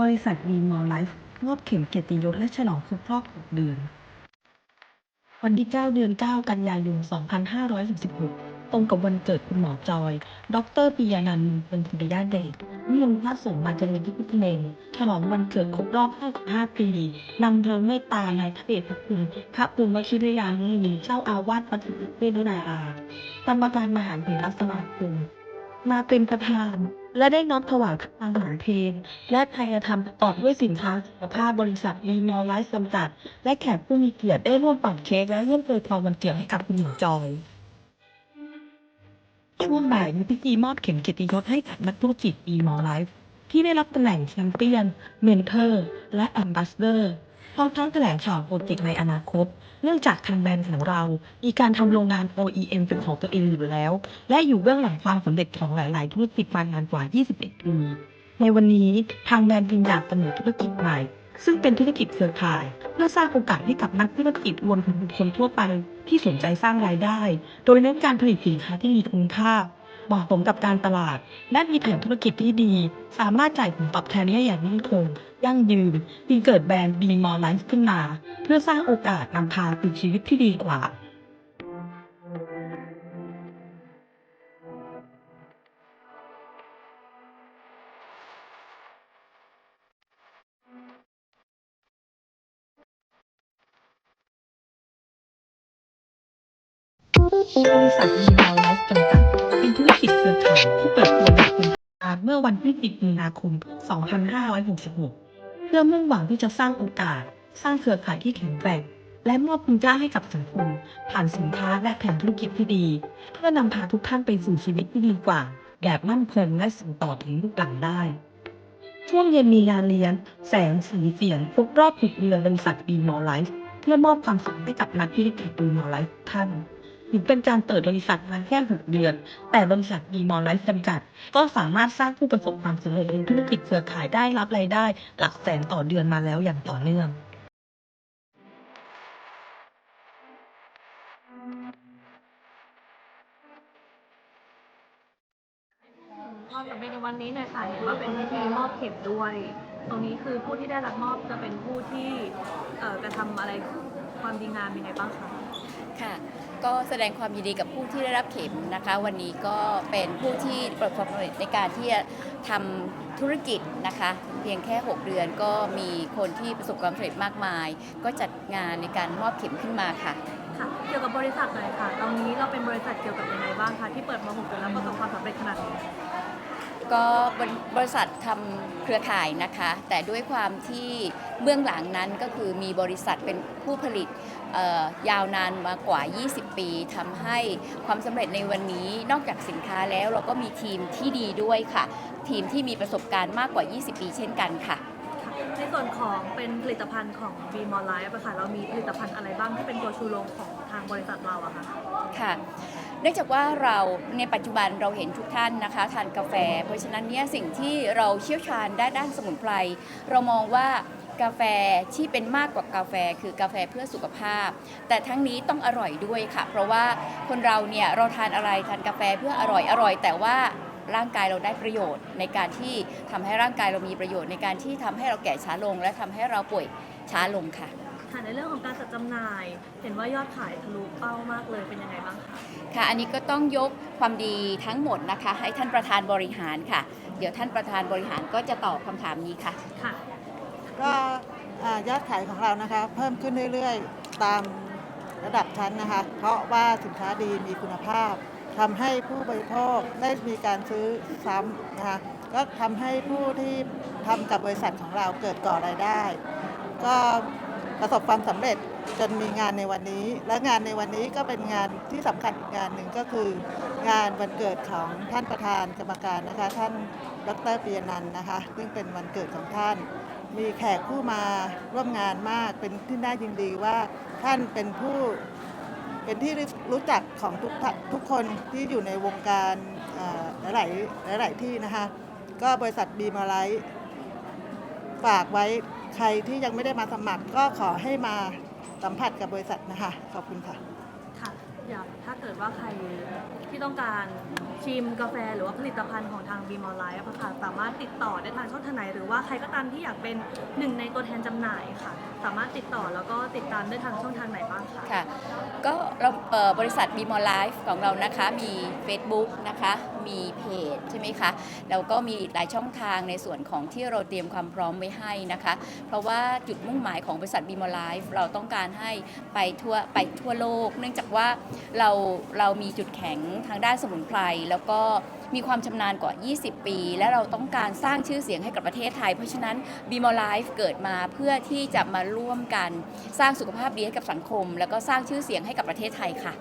บริษัทวีมอลไลฟ์มอบเข็มเกียรติยศและฉลองครบรอบ 6 เดือน วันที่ 9 เดือน 9 กันยายน 2566ตรงกับวันเกิดคุณหมอจอย ดรปิยานันท์เป็นปิยาเดชนิมนต์พระสงฆ์มาเจริญที่พุทธเมนฉลองวันเกิดครบรอบ 55 ปีนำเริงเมตตาในพระเดชพระคุณพระปุณวชิรยานีเจ้าอาวาสวัดเวรุณารากรรมการมหาเถรสมาคมมาเป็นประธาน และได้น้อมถวายอาหารเพลและไทยธรรมประกอบด้วยสินค้าสุขภาพบริษัทมีมอไลฟ์จำกัด และแขกผู้มีเกียรติได้ร่วมปั่นเค้กและร่วมเปิดพรวันเกิดให้กับคุณหญิงจอย ช่วงบ่ายมีพิธีมอบเข็มเกียรติยศให้กับนักธุรกิจอีมอไลฟ์ที่ได้รับตำแหน่งแชมเปี้ยน เมนเทอร์ และแอมบาสเดอร์ พร้อมทั้งแถลงข่าวโปรเจกต์ในอนาคต เนื่องจากทางแบรนด์ของเรา มีการทำโรงงาน OEM เป็นของตัวเองอยู่แล้ว และอยู่เบื้องหลังความสำเร็จของหลายๆธุรกิจมานานกว่า 21 ปี ในวันนี้ทางแบรนด์จึงอยากเสนอธุรกิจใหม่ ซึ่งเป็นธุรกิจเครือข่าย เพื่อสร้างโอกาสให้กับนักธุรกิจรวมถึงบุคคลทั่วไปที่สนใจสร้างรายได้ โดยเน้นการผลิตสินค้าที่มีคุณค่า เหมาะสมกับการตลาด และมีแผนธุรกิจที่ดี สามารถจ่ายผลตอบแทนได้อย่างมั่นคงยั่งยืนจึงเกิดแบรนด์ b m o r Life ขึ้นมา เพื่อสร้างโอกาสนำพาสู่ชีวิตที่ดีกว่าบริษัทมีมอลไลฟ์จำกัด เป็นธุรกิจเครือข่ายที่เปิดตัวอย่างเป็นทางกาเมื่อวันที่ 10 มีนาคม 2566 เพื่อมุ่งหวังที่จะสร้างโอกาส สร้างเครือข่ายที่แข็งแกร่ง และมอบคุณค่าให้กับสังคมผ่านสินค้าและแผนธุรกิจที่ดี เพื่อนำพาทุกท่านไปสู่ชีวิตที่ดีกว่า แบบมั่นคงและส่งต่อถึงลูกหลานได้ ช่วงเย็นมีงานเลี้ยง แสงสีเสียงครบรอบ10เดือนบริษัทบีมอลไลฟ์เพื่อมอบความสุขให้กับนักธุรกิจบีมอลไลฟ์ท่าน ถึงเป็นการเปิดบริษัทมาแค่6เดือน แต่บริษัทมีมอลไลฟ์จำกัด ก็สามารถสร้างผู้ประสบความสำเร็จในธุรกิจเครือข่ายได้รับรายได้ หลักแสนต่อเดือนมาแล้วอย่างต่อเนื่องความสำเร็จในวันนี้เนี่ยค่ะเห็นว่าเป็นพิธีมอบเข็มด้วย ตรงนี้คือผู้ที่ได้รับมอบจะเป็นผู้ที่เอ่อกระทำอะไรความดีงามยังไงบ้างคะ ค่ะ ก็แสดงความยินดีกับผู้ที่ได้รับเข็มนะคะ วันนี้ก็เป็นผู้ที่ประสบความสำเร็จในการที่จะทำธุรกิจนะคะ เพียงแค่ 6 เดือนก็มีคนที่ประสบความสำเร็จมากมาย ก็จัดงานในการมอบเข็มขึ้นมาค่ะ ค่ะ เกี่ยวกับบริษัทหน่อยค่ะ ตอนนี้เราเป็นบริษัทเกี่ยวกับยังไงบ้างคะที่เปิดมาหกเดือนแล้วประสบความสำเร็จขนาดนี้ ก็บริบริษัททำเครือข่ายนะคะ แต่ด้วยความที่เบื้องหลังนั้นก็คือมีบริษัทเป็นผู้ผลิตเอ่อยาวนานมากว่า 20 ปีทำให้ความสำเร็จในวันนี้นอกจากสินค้าแล้วเราก็มีทีมที่ดีด้วยค่ะ ทีมที่มีประสบการณ์มากกว่า 20 ปีเช่นกันค่ะ ในส่วนของเป็นผลิตภัณฑ์ของ v m o l Life อะค่ะเรามีผลิตภัณฑ์อะไรบ้างที่เป็นตัวชูโรงของางบริษัทเราอะคะค่ะเนื่องจากว่าเราในปัจจุบันเราเห็นทุกท่านนะคะทานกาแฟ เพราะฉะนั้นเนี่ยสิ่งที่เราเชี่ยวชาญด้านด้านสมุนไพรเรามองว่ากาแฟที่เป็นมากกว่ากาแฟคือกาแฟเพื่อสุขภาพ แต่ทั้งนี้ต้องอร่อยด้วยค่ะ เพราะว่าคนเราเนี่ยเราทานอะไรทานกาแฟเพื่ออร่อยอร่อย แต่ว่าร่างกายเราได้ประโยชน์ในการที่ทำให้ร่างกายเรามีประโยชน์ในการที่ทำให้เราแก่ช้าลง และทำให้เราป่วยช้าลงค่ะ ค่ะในเรื่องของการจัดจำหน่าย เห็นว่ายอดขายทะลุเป้ามากเลยเป็นยังไงบ้างคะค่ะอันนี้ก็ต้องยกความดีทั้งหมดนะคะ ให้ท่านประธานบริหารค่ะ เดี๋ยวท่านประธานบริหารก็จะตอบคำถามนี้ค่ะ ค่ะ ก็อ่ายอดขายของเรานะคะ เพิ่มขึ้นเรื่อยๆ ตามระดับชั้นนะคะ เพราะว่าสินค้าดีมีคุณภาพทำให้ผู้บริโภคได้มีการซื้อซ้ำนะคะก็ทำให้ผู้ที่ทำกับบริษัทของเราเกิดก่อรายได้ ก็ ประสบความสำเร็จจนมีงานในวันนี้ และงานในวันนี้ก็เป็นงานที่สำคัญอีกงานหนึ่งก็คือ งานวันเกิดของท่านประธานกรรมการนะคะ ท่านดรปียนันนะคะ ซึ่งเป็นวันเกิดของท่าน มีแขกผู้มาร่วมงานมากเป็นที่น่ายินดีว่าท่านเป็นผู้เป็นที่รู้จักของทุกทุกคนที่อยู่ในวงการหลายหลายที่นะคะ ก็บริษัทบีมาไลท์ ฝากไว้ใครที่ยังไม่ได้มาสมัครก็ขอให้มาสัมผัสกับบริษัทนะคะ ขอบคุณค่ะ อยากถ้าเกิดว่าใครที่ต้องการชิมกาแฟหรือว่าผลิตภัณฑ์ของทางบีมอลไลฟ์ค่ะสามารถติดต่อได้ทางช่องทางไหน หรือว่าใครก็ตามที่อยากเป็นหนึ่งในตัวแทนจำหน่ายค่ะ สามารถติดต่อแล้วก็ติดตามได้ทางช่องทางไหนบ้างคะค่ะ ก็เราเบริษัท b m o Life ของเรานะคะ มี Facebook นะคะ มีเพจใช่ไหมคะแล้วก็มีหลายช่องทางในส่วนของที่เราเตรียมความพร้อมไว้ให้นะคะ เพราะว่าจุดมุ่งหมายของบริษัท b m o Life เราต้องการให้ไปทั่วไปทั่วโลก เนื่องจากว่าเราเรามีจุดแข็งทางด้านสมุนไพร แล้วก็มีความชำนาญกว่า 20 ปี และเราต้องการสร้างชื่อเสียงให้กับประเทศไทย เพราะฉะนั้น b m o Life เกิดมาเพื่อที่จะมาร่วมกัน สร้างสุขภาพดีให้กับสังคม แล้วก็สร้างชื่อเสียงให้กับประเทศไทยค่ะ